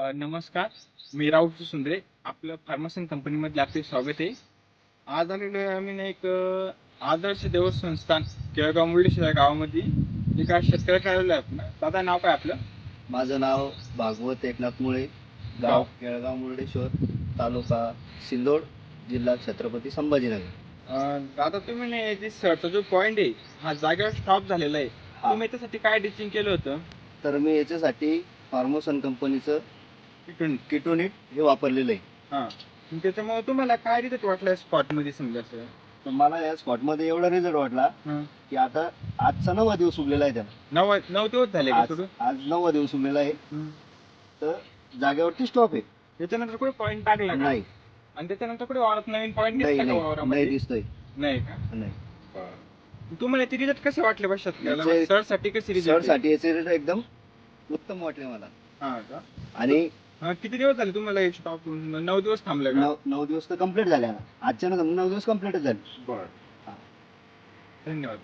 नमस्कार. मी राहुल सुंदरे आपलं फार्मसन कंपनीमध्ये आपले स्वागत आहे. आज आलेलो आहे आम्ही ना एक आदर्श देव संस्थान केळगाव मुर्डेश्वर या गावामध्ये एका शेतकऱ्याकडे आलेलो आहे आपण. दादा नाव काय आपलं? माझं नाव भागवत एकनाथ मुळे गाव? गाव. केळगाव मुर्डेश्वर तालुका सिंदोड जिल्हा छत्रपती संभाजीनगर. दादा तुम्ही याची सरचा जो पॉइंट आहे हा जागेवर स्टॉप झालेला आहे. तुम्ही याच्यासाठी काय डिचिंग केलं होतं? तर मी याच्यासाठी फार्मोसन कंपनीचं तिथून किटोनिट हे वापरलेलं आहे. हा. मग त्याच्यामुळे तुम्हाला काय रिझल्ट वाटलं स्पॉटमध्ये समजा? तर मला या स्पॉटमध्ये एवढा रिझल्ट वाटला. की आता आजचा नवा दिवस उगलेला आहे त्याला. नऊ नऊ दिवस झाले का आज नवा दिवस उगलेला आहे. हम्म. तर जागेवरती स्टॉप आहे. त्याच्यानंतर कुठे पॉईंट टाकला का? नाही. आणि त्याच्यानंतर कुठे वावरात नवीन पॉईंट नाही दिसला का नाही. वावरामध्ये? नाही दिसतोय. नाही का? नाही. तुम्हाला ते रिझल्ट कसे वाटले बा शेतकऱ्याला? सरसाठी कसे सर रिझल्टसाठी याचे result एकदम उत्तम वाटले मला. हा आणि हा, किती दिवस झाले तुम्हाला स्टॉप नऊ दिवस थांबले का? नऊ नऊ दिवस तर कंप्लीट झाले ना आजच्या नंतर नऊ दिवस कम्प्लीटच झाले. बर. हा. धन्यवाद.